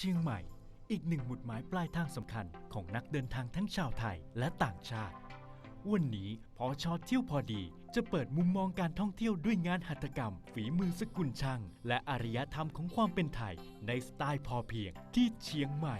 เชียงใหม่ อีกหนึ่งหมุดหมายปลายทางสำคัญของนักเดินทางทั้งชาวไทยและต่างชาติ วันนี้พอชอเที่ยวพอดี จะเปิดมุมมองการท่องเที่ยวด้วยงานหัตถกรรม ฝีมือสกุลช่าง และอารยธรรมของความเป็นไทย ในสไตล์พอเพียงที่เชียงใหม่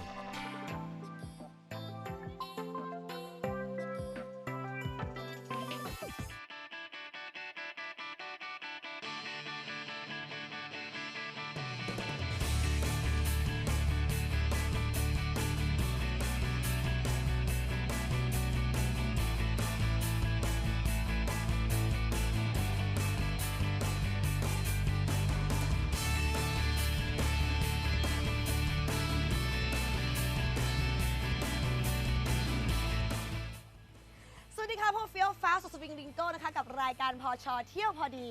พวกเฟี้ยวฟ้าสุดสวิงลิงโก้นะคะกับรายการพอชอเที่ยวพอดี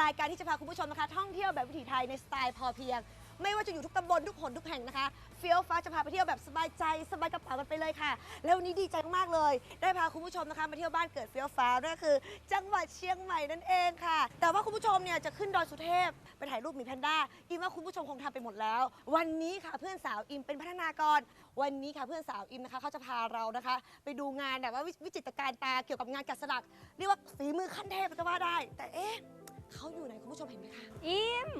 รายการที่จะพาคุณผู้ชมนะคะท่องเที่ยวแบบวิถีไทยในสไตล์พอเพียง ไม่ว่าจะอยู่ทุกตำบลทุกหนทุกแห่งนะคะเฟี้ยวฟ้าจะพาไปเที่ยวแบบสบายใจสบายกระเป๋ากันไปเลยค่ะ แล้ววันนี้ดีใจมากๆเลย ได้พาคุณผู้ชมนะคะมาเที่ยวบ้านเกิดเฟี้ยวฟ้านั่นก็คือ จังหวัดเชียงใหม่นั่นเองค่ะ แต่ว่าคุณผู้ชมเนี่ยจะขึ้นดอยสุเทพไปถ่ายรูปหมีแพนด้าอิมว่าคุณผู้ชมคงทำไปหมดแล้ว วันนี้ค่ะเพื่อนสาวอิมเป็นพัฒนากร วันนี้ค่ะเพื่อนสาวอิมนะคะเขาจะพาเรานะคะ ไปดูงานแบบว่าวิวิจิตรการตาเกี่ยวกับงานแกะสลักเรียกว่าฝีมือขั้นเทพก็ว่าได้ แต่เอ๊ะเขาอยู่ไหนคุณผู้ชมเห็นไหมคะ อิม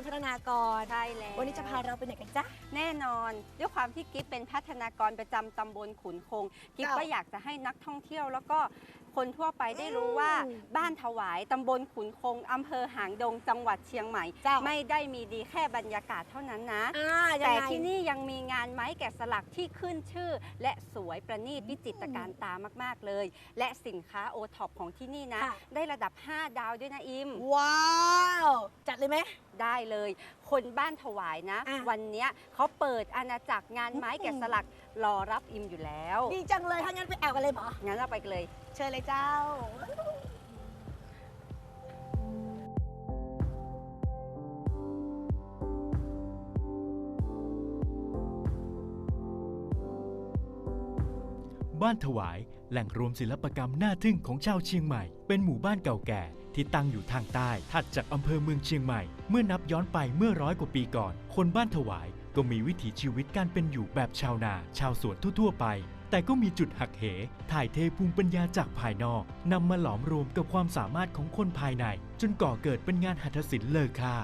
เจ้าเป็นพัฒนากร ใช่แล้ววันนี้จะพาเราไปไหนกันจ๊ะ แน่นอนด้วยความที่กิฟเป็นพัฒนากรประจำตำบลขุนคง กิฟเจ้าก็อยากจะให้นักท่องเที่ยวแล้วก็ คนทั่วไปได้รู้อืมว่าบ้านถวายตำบลขุนคงอำเภอหางดงจังหวัดเชียงใหม่ เจ้า ไม่ได้มีดีแค่บรรยากาศเท่านั้นนะ อ่ายังแต่ไง ที่นี่ยังมีงานไม้แกะสลักที่ขึ้นชื่อ และสวยประณีตวิจิตรการตามาก ๆ เลย และสินค้าโอท็อปของที่นี่นะ ค่ะ ได้ระดับ 5 ดาวด้วยนะอิม ว้าว จัดเลยไหม ได้เลย คนบ้านถวายนะ อะ วันเนี้ยเขาเปิดอาณาจักรงานไม้อืมแกะสลักรอรับอิมอยู่แล้ว ดีจังเลย ถ้างั้นไปแอวกันเลยเหรอ งั้นเราไปกันเลย เชิญเลยเจ้า บ้านถวายแหล่งรวมศิลปกรรมน่าทึ่งของชาวเชียงใหม่ เป็นหมู่บ้านเก่าแก่ ที่ตั้งอยู่ทางใต้ถัดจากอำเภอเมืองเชียงใหม่ เมื่อนับย้อนไปเมื่อร้อยกว่าปีก่อน คนบ้านถวายก็มีวิถีชีวิตการเป็นอยู่แบบชาวนา ชาวสวนทั่ว ๆ ไป แต่ก็มีจุดหักเห ถ่ายเทภูมิปัญญาจากภายนอกนำมาหลอมรวมกับความสามารถของคนภายใน จนก่อเกิดเป็นงานหัตถศิลป์เลอค่า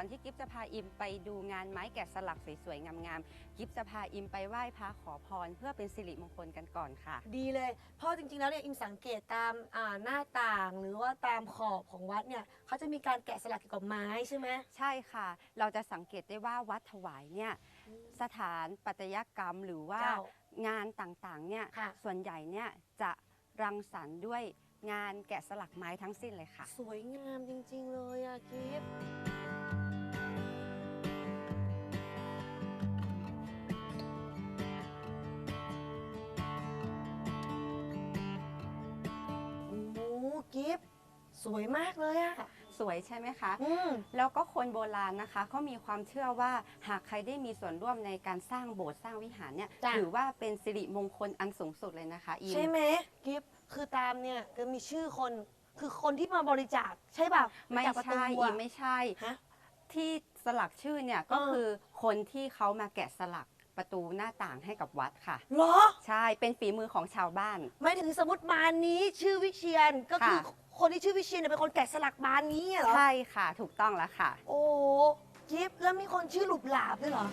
อนที่กิฟจะพาอิมไปดูงานไม้แกะสลักสวยๆงามๆกิฟจะพาอิมไปไหว้พระขอพร เพื่อเป็นสิริมงคลกันก่อนค่ะ ดีเลย เพราะจริงๆแล้วเนี่ยอิมสังเกตตามอ่าหน้าต่างหรือว่าตามขอบของวัดเนี่ยเขาจะมีการแกะสลักเกี่ยวกับไม้ใช่ไหมใช่ค่ะ เราจะสังเกตได้ว่าวัดถวายเนี่ยสถานปัตยกรรมหรือว่าเจ้า งานต่างๆเนี่ยค่ะ ส่วนใหญ่เนี่ยจะรังสรรค์ด้วยงานแกะสลักไม้ทั้งสิ้นเลยค่ะ สวยงามจริงๆเลยอะกิฟ กิฟสวยมากเลยอะสวยใช่ไหมคะ อืม แล้วก็คนโบราณนะคะเขามีความเชื่อว่าหากใครได้มีส่วนร่วมในการสร้างโบสถ์สร้างวิหารเนี่ยจ้ะ ถือว่าเป็นสิริมงคลอันสูงสุดเลยนะคะอิม ใช่ไหมกิฟคือตามเนี่ยก็มีชื่อคนคือคนที่มาบริจาคใช่ป่ะไม่จากประตูใช่อะอิมไม่ใช่ ฮะที่สลักชื่อเนี่ยก็เออ คือคนที่เขามาแกะสลัก ประตูหน้าต่างให้กับวัดค่ะ เหรอ ใช่เป็นฝีมือของชาวบ้าน ไม่ถึงสมมติบานนี้ชื่อวิเชียนก็คือค่ะ คนที่ชื่อวิเชียนเนี่ยเป็นคนแกะสลักบานนี้เหรอ ใช่ค่ะถูกต้องแล้วค่ะ โอ้กิฟแล้วมีคนชื่อหลุบหลาบด้วยเหรอ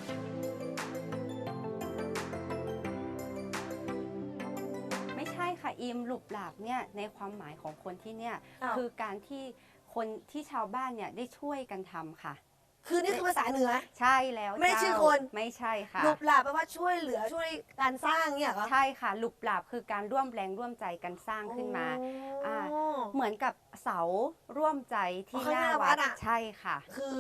ไม่ใช่ค่ะอิมหลุบหลาบเนี่ยในความหมายของคนที่เนี่ยอ้าว คือการที่คนที่ชาวบ้านเนี่ยได้ช่วยกันทำค่ะ คือนี่คือภาษาเหนือ ใช่แล้วไม่ได้เจ้าชื่อคน ไม่ใช่ค่ะ หลุบหลาบแปลว่าช่วยเหลือช่วยการสร้างเนี่ยเหรอ ใช่ค่ะ หลุบหลาบคือการร่วมแรงร่วมใจกันสร้างขึ้นมาอ๋ออเหมือนกับเสาร่วมใจที่อ๋อหน้าข้างหน้าวัวัดดอะใช่ค่ะ คือ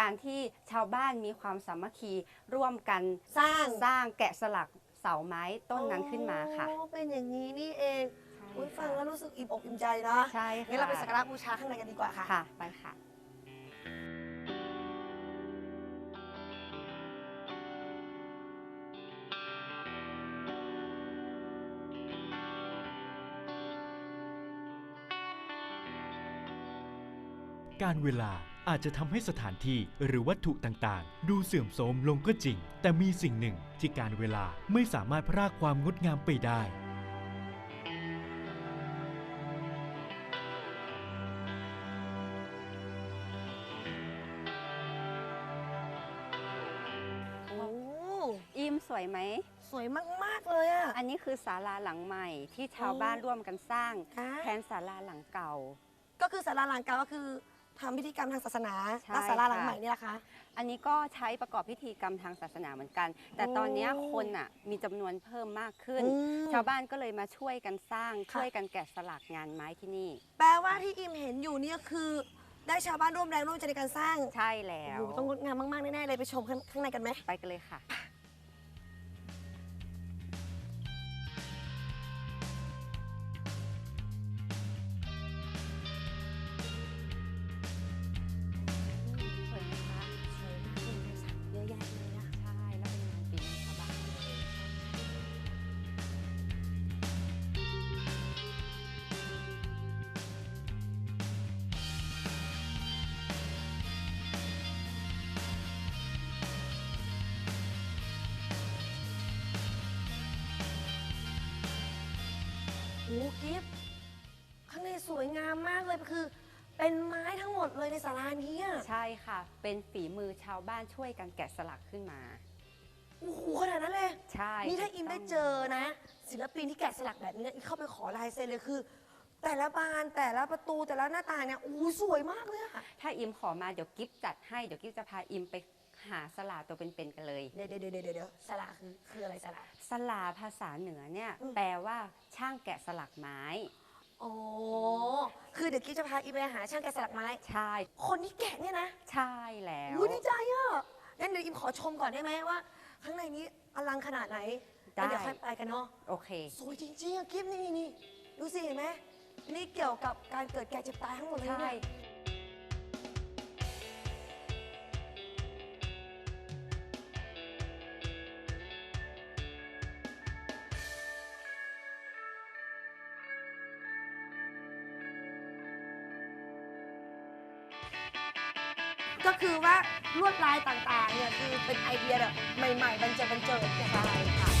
การที่ชาวบ้านมีความสามัคคีร่วมกันสร้างสร้างแกะสลักเสาไม้ต้นนั้นขึ้นมาค่ะอ๋อเป็นอย่างนี้นี่เองใช่อุ๊ยฟังค่ะแล้วรู้สึกอิ่มอกอิ่มใจเนาะใช่ค่ะงั้นเราไปสักการะบูชาข้างในกันดีกว่าค่ะค่ะไปค่ะ การเวลาอาจจะทำให้สถานที่หรือวัตถุต่างๆ ดูเสื่อมโทรมลงก็จริง แต่มีสิ่งหนึ่งที่การเวลาไม่สามารถพรากความงดงามไปได้ โอ้อิมสวยไหม สวยมาก ๆ เลยอะอันนี้คือศาลาหลังใหม่ที่ชาวบ้านร่วมกันสร้าง ค่ะ แทนศาลาหลังเก่า ก็คือศาลาหลังเก่าก็คือ ทำพิธีกรรมทางศาสนาใช่แล้วศาลาหลังค่ะ ใหม่นี่แหละคะ อันนี้ก็ใช้ประกอบพิธีกรรมทางศาสนาเหมือนกัน แต่ตอนเนี้ยโอ้คนอะมีจำนวนเพิ่มมากขึ้น อืมชาวบ้านก็เลยมาช่วยกันสร้างค่ะ ช่วยกันแกะสลักงานไม้ที่นี่ แปลว่าที่อิมเห็นอยู่เนี่ยคือได้ชาวบ้านร่วมแรงร่วมใจในการสร้างใช่แล้ว โอ้โหต้องงดงามมากๆแน่ๆเลยไปชมข้างข้างในกันไหม ไปกันเลยค่ะ โอ้กิฟต์ข้างในสวยงามมากเลยคือ เป็นไม้ทั้งหมดเลยในศาลานี้อะใช่ค่ะ เป็นฝีมือชาวบ้านช่วยกันแกะสลักขึ้นมา โอ้โหขนาดนั้นเลย ใช่นี่ถ้าถูกอิมต้ได้งเจอนะ ศิลปินที่แกะสลักแบบนี้นะอิมเข้าไปขอลายเซ็นเลยคือ แต่ละบานแต่ละประตูแต่ละหน้าต่างเนี่ยโอ้โหสวยมากเลยอะถ้าอิมขอมาเดี๋ยวกิฟจัดให้เดี๋ยวกิฟจะพาอิมไป หาสลาตัวเป็นๆกันเลย เดี๋ยวเดี๋ยวเดี๋ยวเดี๋ยวสลาคือคืออะไรสลาสลาภาษาเหนือเนี่ยอืม แปลว่าช่างแกะสลักไม้อ๋อคือเดี๋ยวกิ๊ฟจะพาอิมไปหาช่างแกะสลักไม้ ใช่คนที่แกะเนี่ยนะใช่แล้ว อุ้ยดีใจอะงั้นเดี๋ยวอิมขอชมก่อนได้ไหมว่า ข้างในนี้อลังขนาดไหนแล้วเดี๋ยวค่อยไปกันเนาะ โอเค สวยจริงๆอะกิ๊ฟนี่นี่นี่ดูสิเห็นไหมนี่เกี่ยวกับการเกิดแก่เจ็บตายทั้งหมดเลยใช่ เนี่ย ก็คือว่าลวดลายต่างๆเนี่ยคือเป็นไอเดียแบบใหม่ๆบรรเจิดบรรเจิดนะคะ